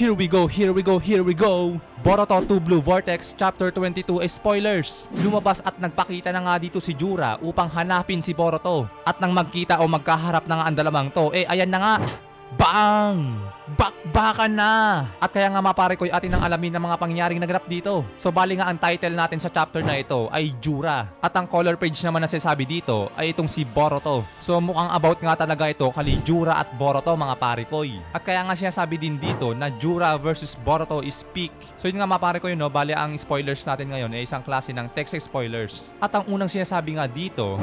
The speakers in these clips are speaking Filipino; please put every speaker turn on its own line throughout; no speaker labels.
Here we go, here we go, here we go! Boruto 2 Blue Vortex Chapter 22 is spoilers! Lumabas at nagpakita na nga dito si Jura upang hanapin si Boruto. At nang magkita o magkaharap na nga ang dalawang to, eh ayan na nga! Bang! Bakbakan na! At kaya nga mapare ko'y atin ang alamin ng mga pangyayaring naganap dito. So bali nga ang title natin sa chapter na ito ay Jura. At ang color page naman na sinasabi dito ay itong si Boruto. So mukhang about nga talaga ito kali Jura at Boruto mga pare ko'y. At kaya nga sinasabi din dito na Jura versus Boruto is peak. So yun nga mapare ko'y no, bali ang spoilers natin ngayon ay isang klase ng text spoilers. At ang unang sinasabi nga dito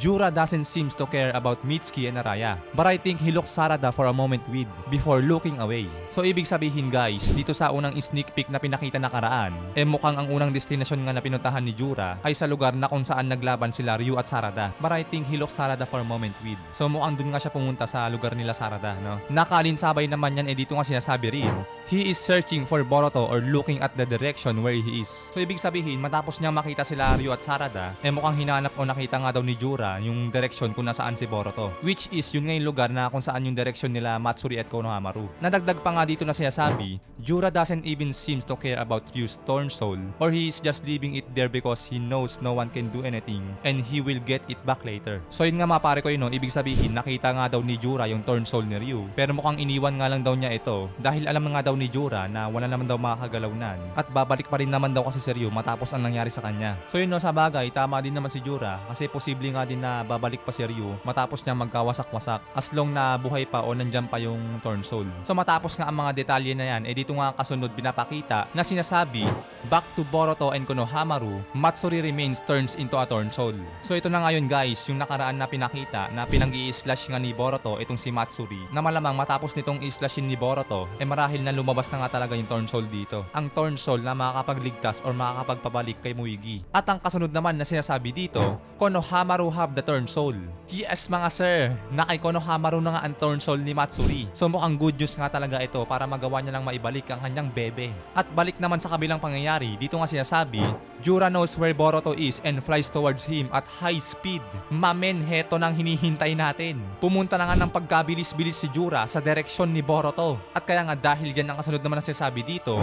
Jura doesn't seems to care about Mitsuki and Araya. But I think he looks Sarada for a moment with before looking away. So ibig sabihin guys, dito sa unang sneak peek na pinakita nakaraan, eh mukhang ang unang destinasyon nga na pinuntahan ni Jura ay sa lugar na kung saan naglaban sila Ryu at Sarada. But I think he looks Sarada for a moment with. So mukhang dun nga siya pumunta sa lugar nila Sarada, no? Nakalinsabay naman yan eh dito nga sinasabi rin, he is searching for Boruto or looking at the direction where he is. So ibig sabihin, matapos niya makita sila Ryu at Sarada, eh mukhang hinanap o nakita nga daw ni Jura yung direction kung nasaan si Boruto. Which is yun nga yung lugar na kung saan yung direction nila Matsuri at Konohamaru. Nadagdag pa nga dito na sinasabi, Jura doesn't even seems to care about Ryu's Torn Soul or he is just leaving it there because he knows no one can do anything and he will get it back later. So yun nga mapare ko yun no, ibig sabihin nakita nga daw ni Jura yung Torn Soul ni Ryu. Pero mukhang iniwan nga lang daw niya ito dahil alam nga daw ni Jura na wala naman daw makakagalawnan at babalik pa rin naman daw kasi si Ryu matapos ang nangyari sa kanya. So yun no, sa bagay, tama din naman si Jura kasi posible nga din na babalik pa si Ryu matapos niya magkawasak-wasak as long na buhay pa o nandyan pa yung Torn Soul. So matapos nga ang mga detalye na yan, eh dito nga kasunod pinapakita na sinasabi, back to Boruto and Konohamaru, Matsuri remains turns into a Torn Soul. So ito na ngayon guys, yung nakaraan na pinakita na pinang slash nga ni Boruto itong si Matsuri na malamang matapos nitong i-slashin ni Boruto, eh marahil na lumabas na nga talaga yung Torn Soul dito. Ang Torn Soul na makakapagligtas or makakapagpabalik kay Muigi. At ang kasunod naman na sinasabi dito, Konohamaru have the Torn Soul. Yes mga sir, na kay Konohamaru na nga ang Torn Soul ni Matsuri. So mukhang good news nga talaga ito para magawa niya lang maibalik ang kanyang bebe. At balik naman sa kabilang pangyayari, dito nga sinasabi, Jura knows where Boruto is and flies towards him at high speed. Mamen, heto nang hinihintay natin. Pumunta na nga ng pagkabilis-bilis si Jura sa direksyon ni Boruto. At kaya nga dahil dyan ang kasunod naman na sinasabi dito,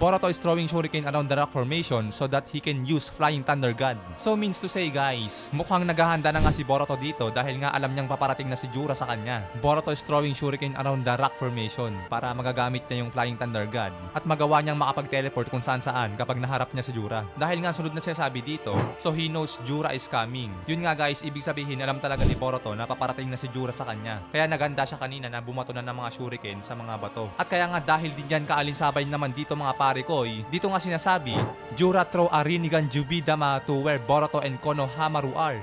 Boruto is throwing shuriken around the rock formation so that he can use Flying Thunder God. So means to say guys, mukhang naghahanda na nga si Boruto dito dahil nga alam niyang paparating na si Jura sa kanya. Boruto is throwing shuriken around the rock formation para magagamit niya yung Flying Thunder God at magawa niyang makapag-teleport kung saan saan kapag naharap niya si Jura. Dahil nga sunod na sinasabi dito, so he knows Jura is coming. Yun nga guys, ibig sabihin alam talaga ni Boruto na paparating na si Jura sa kanya. Kaya naganda siya kanina na bumato na ng mga shuriken sa mga bato. At kaya nga dahil din yan kaalinsabay naman dito mga pare ko, eh, dito nga sinasabi, Jura throw a Rinnegan Jubidama to where Boruto and Konohamaru are.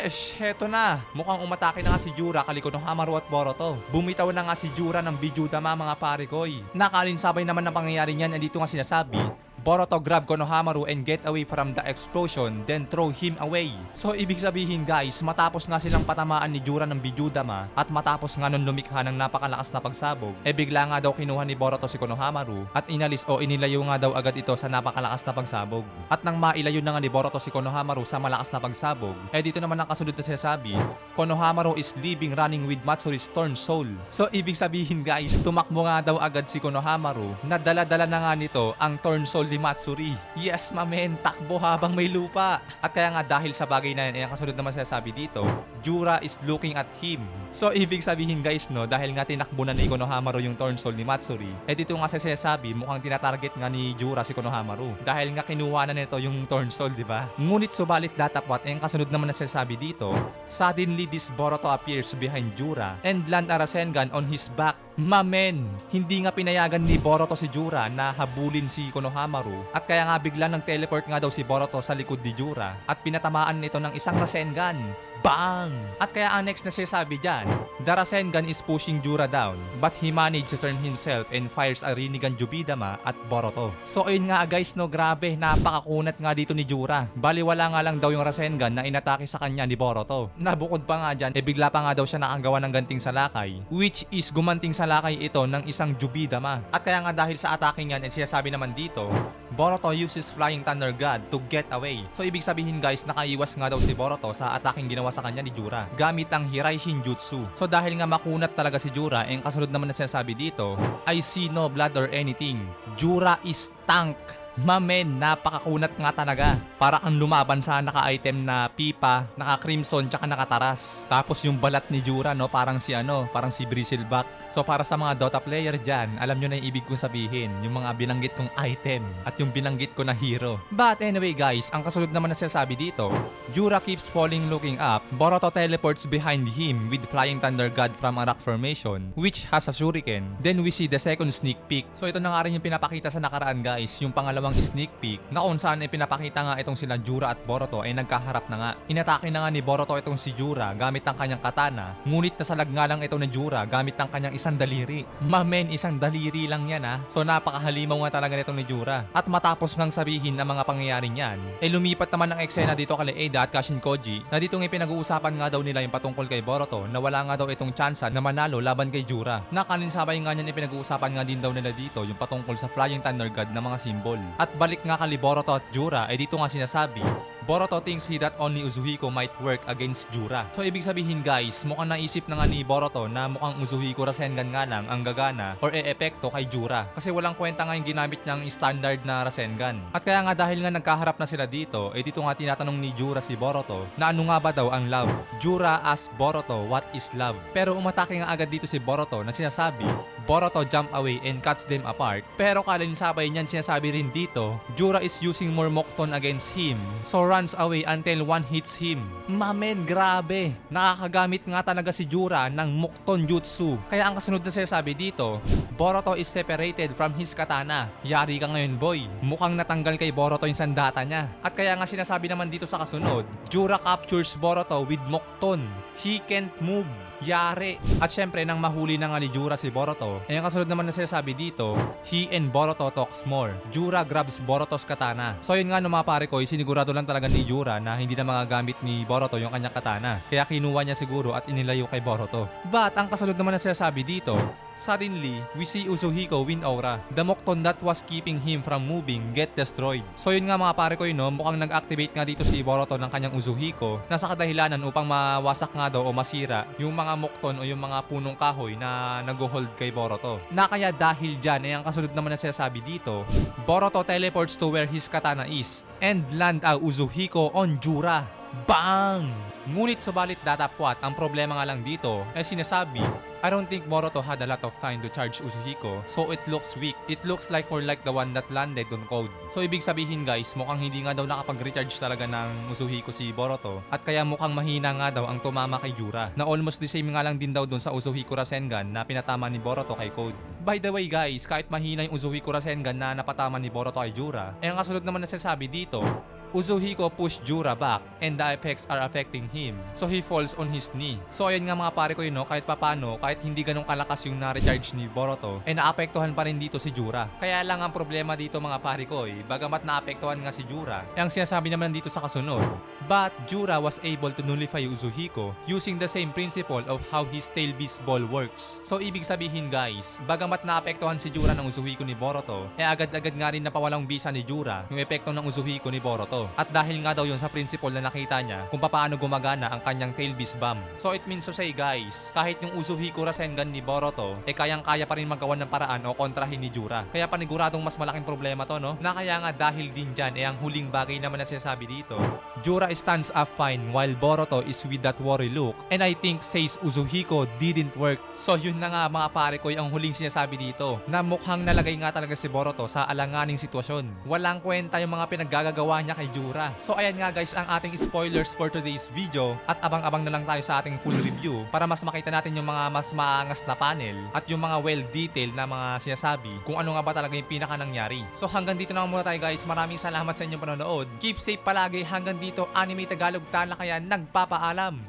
Sheesh, heto na. Mukhang umatake na nga si Jura kali Konohamaru at Boruto. Bumitaw na nga si Jura ng Bijudama mga pare ko. eh. Nakalinsabay naman ng pangyayari niyan, dito nga sinasabi, Boruto grab Konohamaru and get away from the explosion, then throw him away. So ibig sabihin guys, matapos nga silang patamaan ni Jura ng Bijudama at matapos nga nun lumikha ng napakalakas na pagsabog, eh bigla nga daw kinuha ni Boruto si Konohamaru at inalis o inilayo nga daw agad ito sa napakalakas na pagsabog. At nang mailayo na nga ni Boruto si Konohamaru sa malakas na pagsabog, eh dito naman ang kasunod na sinasabi, Konohamaru is leaving running with Matsuri's Torn Soul. So ibig sabihin guys, tumakbo nga daw agad si Konohamaru na dala-dala na nga nito ang Torn Soul ni Matsuri. Yes, mamen, takbo habang may lupa. At kaya nga dahil sa bagay na yan, eh, kasunod naman sinasabi dito, Jura is looking at him. So ibig sabihin guys no, dahil nga tinakbo na ni Konohamaru yung Torn Soul ni Matsuri, eh dito nga sa sinasabi, mukhang tinatarget nga ni Jura si Konohamaru. Dahil nga kinuha na nito yung Torn Soul, di ba? Ngunit subalit datapwat, eh, ang kasunod naman na sinasabi dito, suddenly this Boruto appears behind Jura and land a Rasengan on his back. Mamen, hindi nga pinayagan ni Boruto si Jura na habulin si Konohamaru. At kaya nga bigla ng teleport nga daw si Boruto sa likod ni Jura. At pinatamaan nito ng isang Rasengan. Bang! At kaya ang next na sinasabi dyan, the Rasengan is pushing Jura down, but he managed to turn himself and fires a Rinnegan Jubidama at Boruto. So ayun nga guys no, grabe, napakakunat nga dito ni Jura. Bali wala nga lang daw yung Rasengan na inatake sa kanya ni Boruto. Nabukod pa nga dyan, eh bigla pa nga daw siya nakagawa ng ganting salakay, which is gumanting salakay ito ng isang Jubidama. At kaya nga dahil sa atake niyan ay sinasabi naman dito, Boruto uses Flying Thunder God to get away. So ibig sabihin guys, nakaiwas nga daw si Boruto sa ataking ginawa sa kanya ni Jura gamit ang Hirai Shinjutsu. So dahil nga makunat talaga si Jura, eh, ang kasunod naman na sinasabi dito, I see no blood or anything. Jura is tank. Mamen, napakakunat nga talaga. Para kang lumaban sa naka-item na pipa, naka-crimson, tsaka nakataras. Tapos yung balat ni Jura, no, parang si ano, parang si Bristleback. So para sa mga Dota player dyan, alam nyo na yung ibig kong sabihin, yung mga binanggit kong item at yung binanggit ko na hero. But anyway guys, ang kasunod naman na sinasabi dito, Jura keeps falling looking up, Boruto teleports behind him with Flying Thunder God from a rock formation, which has a shuriken. Then we see the second sneak peek. So ito na nga rin yung pinapakita sa nakaraan guys, yung pangalawang sneak peek, na kung saan ay pinapakita nga itong sila Jura at Boruto ay nagkaharap na nga. Inatake na nga ni Boruto itong si Jura gamit ang kanyang katana, ngunit nasalag nga lang ito ni Jura gamit ang kanyang isang daliri. Mamen, isang daliri lang yan ha. So napakahalimaw nga talaga nito ni Jura. At matapos ngang sabihin ang mga pangyayari niyan, ay lumipat naman ang eksena dito kay Ada at Kashin Koji na dito nga pinag-uusapan nga daw nila yung patungkol kay Boruto na wala nga daw itong tsansa na manalo laban kay Jura. Nakalinsabay nga niyan ipinag-uusapan nga din daw nila dito yung patungkol sa Flying Thunder God na mga simbol. At balik nga kay Boruto at Jura ay dito nga sinasabi, Boruto thinks he that only Uzuhiko might work against Jura. So ibig sabihin guys, mukhang naisip na nga ni Boruto na mukhang Uzuhiko Rasengan nga lang ang gagana or e-epekto kay Jura. Kasi walang kwenta nga yung ginamit niyang standard na Rasengan. At kaya nga dahil nga nagkaharap na sila dito, eh dito nga tinatanong ni Jura si Boruto na ano nga ba daw ang love. Jura asks Boruto what is love. Pero umatake nga agad dito si Boruto na sinasabi, Boruto jump away and cuts them apart. Pero kalinsabay niyan sinasabi rin dito, Jura is using more Mokton against him. So runs away until one hits him. Mamen, grabe. Nakakagamit nga talaga si Jura ng Mokton Jutsu. Kaya ang kasunod na sinasabi dito, Boruto is separated from his katana. Yari ka ngayon boy. Mukhang natanggal kay Boruto yung sandata niya. At kaya nga sinasabi naman dito sa kasunod, Jura captures Boruto with Mokton. He can't move. Yari. At syempre, nang mahuli na nga ni Jura si Boruto, ay ang kasunod naman na sinasabi dito, he and Boruto talks more. Jura grabs Boruto's katana. So yun nga no mga pare ko, sinigurado lang talaga ni Jura na hindi na magagamit ni Boruto yung kanyang katana. Kaya kinuha niya siguro at inilayo kay Boruto. But ang kasunod naman na sinasabi dito, Suddenly, we see Uzuhiko win aura. The Mokton that was keeping him from moving get destroyed. So yun nga mga pare ko yun, no, mukhang nag-activate nga dito si Boruto ng kanyang Uzuhiko na sa kadahilanan upang mawasak nga daw o masira yung mga Mokton o yung mga punong kahoy na nag-hold kay Boruto. Na kaya dahil dyan, ay ang kasunod naman na sinasabi dito, Boruto teleports to where his katana is and land a Uzuhiko on Jura. Bang! Ngunit subalit datapwat, ang problema nga lang dito ay sinasabi, I don't think Boruto had a lot of time to charge Uzuhiko, so it looks weak. It looks like more like the one that landed on Code. So ibig sabihin guys, mukhang hindi nga daw nakapag-recharge talaga ng Uzuhiko si Boruto, at kaya mukhang mahina nga daw ang tumama kay Jura, na almost the same nga lang din daw dun sa Uzuhiko Rasengan na pinatama ni Boruto kay Code. By the way guys, kahit mahina yung Uzuhiko Rasengan na napatama ni Boruto kay Jura, eh ang kasunod naman na sinasabi dito, Uzuhiko pushed Jura back and the effects are affecting him. So he falls on his knee. So ayun nga mga pare ko yun, no? kahit papano, kahit hindi ganun kalakas yung na-recharge ni Boruto, eh naapektuhan pa rin dito si Jura. Kaya lang ang problema dito mga pare ko, eh, bagamat naapektuhan nga si Jura, eh, ang sinasabi naman dito sa kasunod, but Jura was able to nullify Uzuhiko using the same principle of how his tail beast ball works. So ibig sabihin guys, bagamat naapektuhan si Jura ng Uzuhiko ni Boruto, eh agad-agad nga rin napawalang bisa ni Jura yung epekto ng Uzuhiko ni Boruto. At dahil nga daw yun sa principle na nakita niya kung paano gumagana ang kanyang tail beast bomb. So it means to say guys, kahit yung Uzuhiko Rasengan ni Boruto, eh kayang-kaya pa rin magawa ng paraan o kontrahin ni Jura. Kaya paniguradong mas malaking problema to no? Na kaya nga dahil din dyan, eh ang huling bagay naman na sinasabi dito, Jura stands up fine while Boruto is with that worry look. And I think says Uzuhiko didn't work. So yun na nga mga pare ko ang huling sinasabi dito na mukhang nalagay nga talaga si Boruto sa alanganing sitwasyon. Walang kwenta yung mga pinaggagawa niya kay Jura. So ayan nga guys ang ating spoilers for today's video at abang-abang na lang tayo sa ating full review para mas makita natin yung mga mas maangas na panel at yung mga well-detailed na mga sinasabi kung ano nga ba talaga yung pinaka nangyari. So hanggang dito na muna tayo guys. Maraming salamat sa inyong panonood. Keep safe palagi hanggang dito Anime Tagalog Talakayan nagpapaalam.